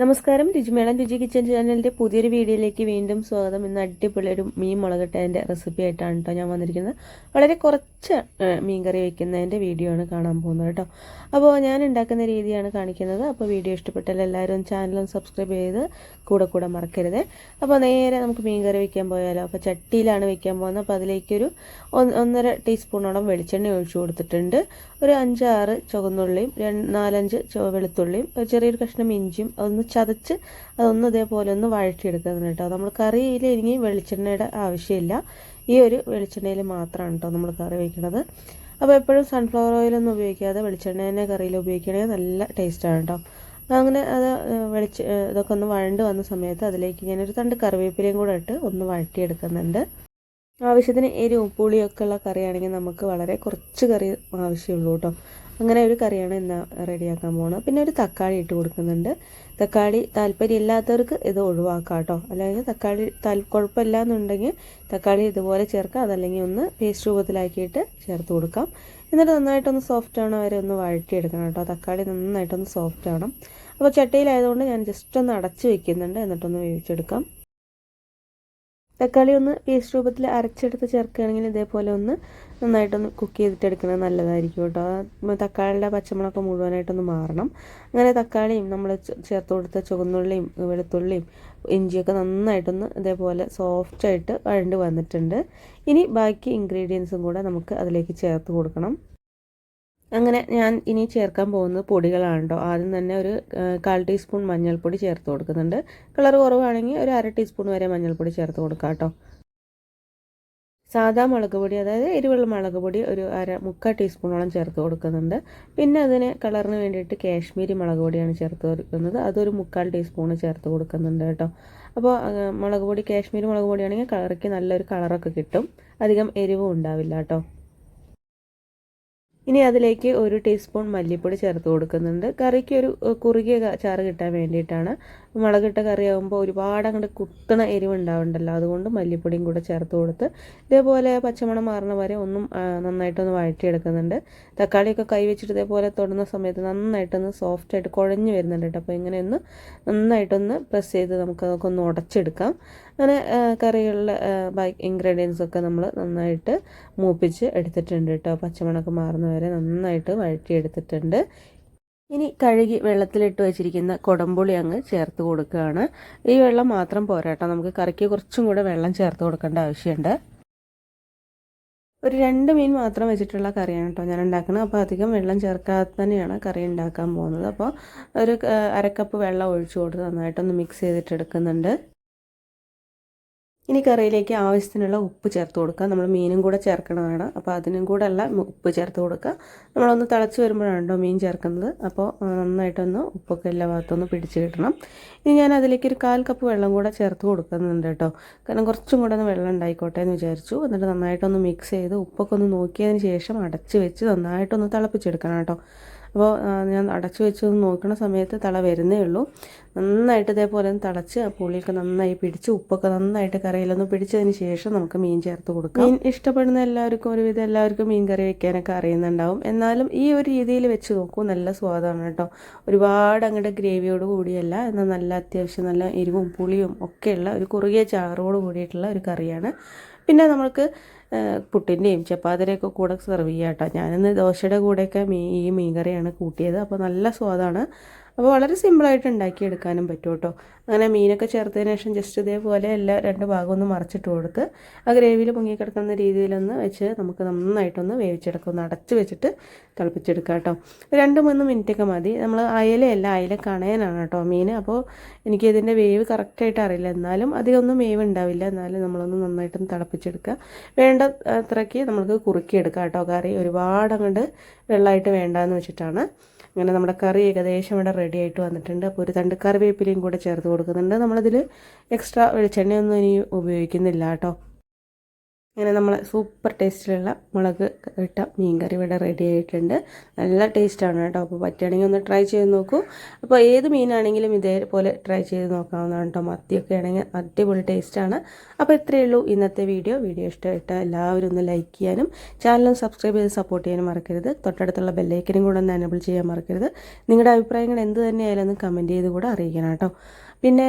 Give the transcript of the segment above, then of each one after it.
നമസ്കാരം രുചിമേളം രുചി കിച്ചൻ ചാനലിന്റെ പുതിയൊരു വീഡിയോയിലേക്ക് വീണ്ടും സ്വാഗതം. ഇന്ന് അടിപൊളി ഒരു മീൻ മുളകിട്ടതിന്റെ റെസിപ്പി ആയിട്ടാണ് കേട്ടോ ഞാൻ വന്നിരിക്കുന്നത്. വളരെ കുറച്ച് മീൻ കറി വയ്ക്കുന്നതിന്റെ വീഡിയോ ആണ് കാണാൻ പോകുന്നത് കേട്ടോ അപ്പോൾ ഞാൻ ഉണ്ടാക്കുന്ന രീതിയാണ് കാണിക്കുന്നത്. അപ്പോൾ വീഡിയോ ഇഷ്ടപ്പെട്ടാൽ എല്ലാവരും ചാനലും സബ്സ്ക്രൈബ് ചെയ്ത് കൂടെ കൂടെ മറക്കരുത്. അപ്പോൾ നേരെ നമുക്ക് മീൻ കറി വയ്ക്കാൻ പോയാലോ? അപ്പോൾ ചട്ടിയിലാണ് വയ്ക്കാൻ പോകുന്നത്. അപ്പോൾ അതിലേക്കൊരു ഒന്നര ടീസ്പൂണോളം വെളിച്ചെണ്ണ ഒഴിച്ചു കൊടുത്തിട്ടുണ്ട്. ഒരു അഞ്ചാറ് ചുവന്നുള്ളിയും രണ്ട് നാലഞ്ച് വെളുത്തുള്ളിയും ഒരു ചെറിയൊരു കഷ്ണം ഇഞ്ചിയും ഒന്ന് ചതച്ച് അതൊന്ന് ഇതേപോലെ ഒന്ന് വഴറ്റിയെടുക്കുന്നത് കേട്ടോ. നമ്മൾ കറിയിൽ ഇനി വെളിച്ചെണ്ണയുടെ ആവശ്യമില്ല. ഈ ഒരു വെളിച്ചെണ്ണയിൽ മാത്രമാണ് കേട്ടോ നമ്മൾ കറി വയ്ക്കുന്നത് അപ്പോൾ എപ്പോഴും സൺഫ്ലവർ ഓയിലൊന്നും ഉപയോഗിക്കാതെ വെളിച്ചെണ്ണ തന്നെ കറിയിൽ ഉപയോഗിക്കണമെങ്കിൽ നല്ല ടേസ്റ്റാണ് കേട്ടോ. അങ്ങനെ അത് വെളിച്ച ഇതൊക്കെ ഒന്ന് വഴണ്ട് വന്ന സമയത്ത് അതിലേക്ക് ഞാനൊരു തണ്ട് കറിവേപ്പിലയും കൂടെ ഇട്ട് ഒന്ന് വഴറ്റിയെടുക്കുന്നുണ്ട്. ആവശ്യത്തിന് എരിവും പുളിയൊക്കെ ഉള്ള കറിയാണെങ്കിൽ നമുക്ക് വളരെ കുറച്ച് കറി ആവശ്യമുള്ളൂ കേട്ടോ. അങ്ങനെ ഒരു കറിയാണ് ഇന്ന് റെഡിയാക്കാൻ പോകുന്നത് പിന്നെ ഒരു തക്കാളി ഇട്ട് കൊടുക്കുന്നുണ്ട്. തക്കാളി താല്പര്യമില്ലാത്തവർക്ക് ഇത് ഒഴിവാക്കാം കേട്ടോ. അല്ലെങ്കിൽ തക്കാളി താൽ കുഴപ്പമില്ല എന്നുണ്ടെങ്കിൽ തക്കാളി ഇതുപോലെ ചേർക്കാം. അതല്ലെങ്കിൽ ഒന്ന് പേസ്റ്റ് രൂപത്തിലാക്കിയിട്ട് ചേർത്ത് കൊടുക്കാം. എന്നിട്ട് നന്നായിട്ടൊന്ന് സോഫ്റ്റ് ആവണം വരെ ഒന്ന് വഴറ്റിയെടുക്കണം കേട്ടോ. തക്കാളി നന്നായിട്ടൊന്ന് സോഫ്റ്റ് ആവണം. അപ്പോൾ ചട്ടിയിലായതുകൊണ്ട് ഞാൻ ജസ്റ്റ് ഒന്ന് അടച്ച് വെക്കുന്നുണ്ട്. എന്നിട്ടൊന്ന് വേവിച്ചെടുക്കാം. തക്കാളി ഒന്ന് പേസ്റ്റ് രൂപത്തിൽ അരച്ചെടുത്ത് ചേർക്കുകയാണെങ്കിൽ ഇതേപോലെ ഒന്ന് നന്നായിട്ടൊന്ന് കുക്ക് ചെയ്തിട്ട് എടുക്കുന്നത് നല്ലതായിരിക്കും കേട്ടോ. തക്കാളിയുടെ പച്ചമുളകൊക്കെ മുഴുവനായിട്ടൊന്ന് മാറണം. അങ്ങനെ തക്കാളിയും നമ്മൾ ചേർത്ത് കൊടുത്ത ചുവന്നുള്ളിയും വെളുത്തുള്ളിയും ഇഞ്ചിയൊക്കെ നന്നായിട്ടൊന്ന് ഇതേപോലെ സോഫ്റ്റായിട്ട് വഴണ്ട് വന്നിട്ടുണ്ട്. ഇനി ബാക്കി ഇൻഗ്രീഡിയൻസും കൂടെ നമുക്ക് അതിലേക്ക് ചേർത്ത് കൊടുക്കണം. അങ്ങനെ ഞാൻ ഇനി ചേർക്കാൻ പോകുന്നത് പൊടികളാണ് ആദ്യം തന്നെ ഒരു കാൽ ടീസ്പൂൺ മഞ്ഞൾപ്പൊടി ചേർത്ത് കൊടുക്കുന്നുണ്ട്. കളർ കുറവാണെങ്കിൽ ഒരു അര ടീസ്പൂൺ വരെ മഞ്ഞൾപ്പൊടി ചേർത്ത് കൊടുക്കാം കേട്ടോ സാധാ മുളക് പൊടി അതായത് എരിവുള്ള മുളക് പൊടി ഒരു അര മുക്കാൽ ടീസ്പൂണോളം ചേർത്ത് കൊടുക്കുന്നുണ്ട്. പിന്നെ അതിന് കളറിന് വേണ്ടിയിട്ട് കാശ്മീരി മുളക് പൊടിയാണ് ചേർത്ത് കൊടുക്കുന്നത്. അതൊരു മുക്കാൽ ടീസ്പൂൺ ചേർത്ത് കൊടുക്കുന്നുണ്ട് കേട്ടോ. അപ്പോൾ മുളക് പൊടി കാശ്മീരി മുളക് പൊടിയാണെങ്കിൽ കളറിക്ക് നല്ലൊരു കളറൊക്കെ കിട്ടും. അധികം എരിവും ഉണ്ടാവില്ല കേട്ടോ. ഇനി അതിലേക്ക് ഒരു ടീസ്പൂൺ മല്ലിപ്പൊടി ചേർത്ത് കൊടുക്കുന്നുണ്ട്. കറിക്ക് ഒരു കുറുകിയ ചാറ് കിട്ടാൻ വേണ്ടിയിട്ടാണ്. മുളകിട്ട കറിയാകുമ്പോൾ ഒരുപാട് അങ്ങോട്ട് കുത്തണ എരിവുണ്ടാവുണ്ടല്ലോ. അതുകൊണ്ട് മല്ലിപ്പൊടിയും കൂടെ ചേർത്ത് കൊടുത്ത് ഇതേപോലെ പച്ചമണം മാറുന്ന വരെ ഒന്നും നന്നായിട്ടൊന്ന് വഴറ്റിയെടുക്കുന്നുണ്ട്. തക്കാളിയൊക്കെ കൈവച്ചിട്ട് ഇതേപോലെ തൊടുന്ന സമയത്ത് നന്നായിട്ടൊന്ന് സോഫ്റ്റായിട്ട് കുഴഞ്ഞു വരുന്നുണ്ട് കേട്ടോ അപ്പോൾ ഇങ്ങനെ ഒന്ന് നന്നായിട്ടൊന്ന് പ്രസ് ചെയ്ത് നമുക്ക് അതൊക്കെ ഒന്ന് ഉടച്ചെടുക്കാം. അങ്ങനെ കറികളിലെ ഇൻഗ്രീഡിയൻസ് ഇൻഗ്രീഡിയൻസൊക്കെ നമ്മൾ നന്നായിട്ട് മൂപ്പിച്ച് എടുത്തിട്ടുണ്ട് കേട്ടോ പച്ചമുളക് മാറുന്നവരെ നന്നായിട്ട് വഴറ്റിയെടുത്തിട്ടുണ്ട്. ഇനി കഴുകി വെള്ളത്തിലിട്ട് വെച്ചിരിക്കുന്ന കൊടമ്പുളി അങ്ങ് ചേർത്ത് കൊടുക്കുകയാണ്. ഈ വെള്ളം മാത്രം പോരാട്ടോ നമുക്ക് കറിക്ക് കുറച്ചും കൂടെ വെള്ളം ചേർത്ത് കൊടുക്കേണ്ട ആവശ്യമുണ്ട്. ഒരു രണ്ട് മീൻ മാത്രം വെച്ചിട്ടുള്ള കറിയാണ് കേട്ടോ ഞാൻ ഉണ്ടാക്കുന്നത്. അപ്പോൾ അധികം വെള്ളം ചേർക്കാതെ തന്നെയാണ് കറി ഉണ്ടാക്കാൻ പോകുന്നത്. അപ്പോൾ ഒരു അരക്കപ്പ് വെള്ളം ഒഴിച്ചു കൊടുത്ത് നന്നായിട്ടൊന്ന് മിക്സ് ചെയ്തിട്ട് എടുക്കുന്നുണ്ട് ഇനി കറിയിലേക്ക് ആവശ്യത്തിനുള്ള ഉപ്പ് ചേർത്ത് കൊടുക്കുക. നമ്മൾ മീനും കൂടെ ചേർക്കണതാണ് അപ്പോൾ അതിനും കൂടെ അല്ല ഉപ്പ് ചേർത്ത് കൊടുക്കുക. നമ്മളൊന്ന് തിളച്ച് വരുമ്പോഴാണല്ലോ മീൻ ചേർക്കുന്നത്. അപ്പോൾ നന്നായിട്ടൊന്ന് ഉപ്പൊക്കെ എല്ലാ ഭാഗത്തൊന്ന് പിടിച്ച് കിട്ടണം. ഇനി ഞാൻ അതിലേക്ക് ഒരു കാൽ കപ്പ് വെള്ളം കൂടെ ചേർത്ത് കൊടുക്കുന്നുണ്ട് കേട്ടോ. കാരണം കുറച്ചും കൂടെ ഒന്ന് വെള്ളം ഉണ്ടായിക്കോട്ടെ എന്ന് വിചാരിച്ചു. എന്നിട്ട് നന്നായിട്ടൊന്ന് മിക്സ് ചെയ്ത് ഉപ്പൊക്കെ ഒന്ന് നോക്കിയതിന് ശേഷം അടച്ച് വെച്ച് നന്നായിട്ടൊന്ന് തിളപ്പിച്ചെടുക്കണം കേട്ടോ. അപ്പോൾ ഞാൻ അടച്ചു വെച്ച് നോക്കുന്ന സമയത്ത് തള വരുന്നേ ഉള്ളൂ. നന്നായിട്ട് ഇതേപോലെ ഒന്ന് തിളച്ച് പുളിയൊക്കെ നന്നായി പിടിച്ച് ഉപ്പൊക്കെ നന്നായിട്ട് കറിയിലൊന്ന് പിടിച്ചതിന് ശേഷം നമുക്ക് മീൻ ചേർത്ത് കൊടുക്കാം. മീൻ ഇഷ്ടപ്പെടുന്ന എല്ലാവർക്കും ഒരുവിധം എല്ലാവർക്കും മീൻ കറി വെക്കാനൊക്കെ അറിയുന്നുണ്ടാവും. എന്നാലും ഈ ഒരു രീതിയിൽ വെച്ച് നോക്കൂ നല്ല സ്വാദാണ് കേട്ടോ. ഒരുപാട് അങ്ങോട്ട് ഗ്രേവിയോട് കൂടിയല്ല എന്നാൽ നല്ല അത്യാവശ്യം നല്ല എരിവും പുളിയും ഒക്കെയുള്ള ഒരു കുറുകിയ ചാറോട് കൂടിയിട്ടുള്ള ഒരു കറിയാണ്. പിന്നെ നമുക്ക് പുട്ടിന്റെയും ചപ്പാത്തിന്റെയൊക്കെ കൂടെ സെർവ് ചെയ്യാം കേട്ടോ ഞാനിന്ന് ദോശയുടെ കൂടെയൊക്കെ മീ ഈ മീൻ കറിയാണ് കൂട്ടിയത്. അപ്പോൾ നല്ല സ്വാദാണ്. അപ്പോൾ വളരെ സിമ്പിളായിട്ട് ഉണ്ടാക്കിയെടുക്കാനും പറ്റും കേട്ടോ അങ്ങനെ മീനൊക്കെ ചേർത്തതിന് ശേഷം ജസ്റ്റ് ഇതേപോലെ എല്ലാ രണ്ട് ഭാഗം ഒന്ന് മറച്ചിട്ട് കൊടുത്ത് ആ ഗ്രേവിയിൽ പൊങ്ങിക്കിടക്കുന്ന രീതിയിലൊന്ന് വെച്ച് നമുക്ക് നന്നായിട്ടൊന്ന് വേവിച്ചെടുക്കും. ഒന്ന് അടച്ച് വെച്ചിട്ട് തിളപ്പിച്ചെടുക്കാം കേട്ടോ രണ്ട് മൂന്ന് മിനിറ്റൊക്കെ മതി. നമ്മൾ അയലയല്ല അയല കണയനാണ് കേട്ടോ മീൻ അപ്പോൾ എനിക്ക് ഇതിന്റെ വേവ് കറക്റ്റായിട്ട് അറിയില്ല. എന്നാലും അധികമൊന്നും വേവ് ഉണ്ടാവില്ല. എന്നാലും നമ്മളൊന്ന് നന്നായിട്ടൊന്ന് തിളപ്പിച്ചെടുക്കുക. വേണ്ട അത്രയ്ക്ക് നമുക്ക് കുറുക്കിയെടുക്കാം കേട്ടോ കറി ഒരുപാട് അങ്ങോട്ട് വെള്ളമായിട്ട് വേണ്ടാന്ന് വെച്ചിട്ടാണ്. അങ്ങനെ നമ്മുടെ കറി ഏകദേശം ഇവിടെ ആയിട്ട് വന്നിട്ടുണ്ട്. അപ്പോൾ ഒരു തണ്ട് കറിവേപ്പിലയും കൂടെ ചേർത്ത് കൊടുക്കുന്നുണ്ട്. നമ്മളതിൽ എക്സ്ട്രാ വെളിച്ചെണ്ണയൊന്നും ഇനി ഉപയോഗിക്കുന്നില്ല കേട്ടോ. അങ്ങനെ നമ്മൾ സൂപ്പർ ടേസ്റ്റിലുള്ള മുളക് ഇട്ട മീൻ കറി ഇവിടെ റെഡി ആയിട്ടുണ്ട്. നല്ല ടേസ്റ്റാണ് കേട്ടോ. അപ്പോൾ പറ്റുകയാണെങ്കിൽ ഒന്ന് ട്രൈ ചെയ്ത് നോക്കൂ. അപ്പോൾ ഏത് മീനാണെങ്കിലും ഇതേപോലെ ട്രൈ ചെയ്ത് നോക്കാവുന്നതാണ് കേട്ടോ. മത്തിയൊക്കെ ആണെങ്കിൽ അടിപൊളി ടേസ്റ്റാണ് അപ്പോൾ ഇത്രയേ ഉള്ളൂ ഇന്നത്തെ വീഡിയോ വീഡിയോ ഇഷ്ടമായിട്ട് എല്ലാവരും ഒന്ന് ലൈക്ക് ചെയ്യാനും ചാനലും സബ്സ്ക്രൈബ് ചെയ്ത് സപ്പോർട്ട് ചെയ്യാനും മറക്കരുത്. തൊട്ടടുത്തുള്ള ബെല്ലൈക്കനും കൂടെ ഒന്ന് എനബിൾ ചെയ്യാൻ മറക്കരുത്. നിങ്ങളുടെ അഭിപ്രായങ്ങൾ എന്ത് തന്നെയായാലും ഒന്ന് കമന്റ് ചെയ്ത് കൂടെ അറിയിക്കണം കേട്ടോ. പിന്നെ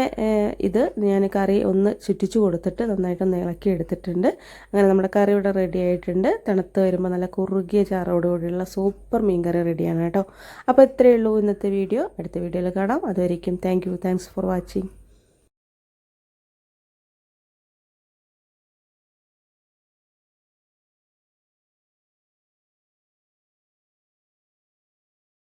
ഇത് ഞാൻ കറി ഒന്ന് ചുറ്റിച്ചു കൊടുത്തിട്ട് നന്നായിട്ടൊന്ന് ഇളക്കി എടുത്തിട്ടുണ്ട് അങ്ങനെ നമ്മുടെ കറി ഇവിടെ റെഡി ആയിട്ടുണ്ട്. തണുത്ത് വരുമ്പോൾ നല്ല കുറുകിയ ചാറോടുകൂടിയുള്ള സൂപ്പർ മീൻ കറി റെഡിയാണ് കേട്ടോ. അപ്പോൾ ഇത്രയേ ഉള്ളൂ ഇന്നത്തെ വീഡിയോ അടുത്ത വീഡിയോയിൽ കാണാം. അതുവരെയും thank you thanks for watching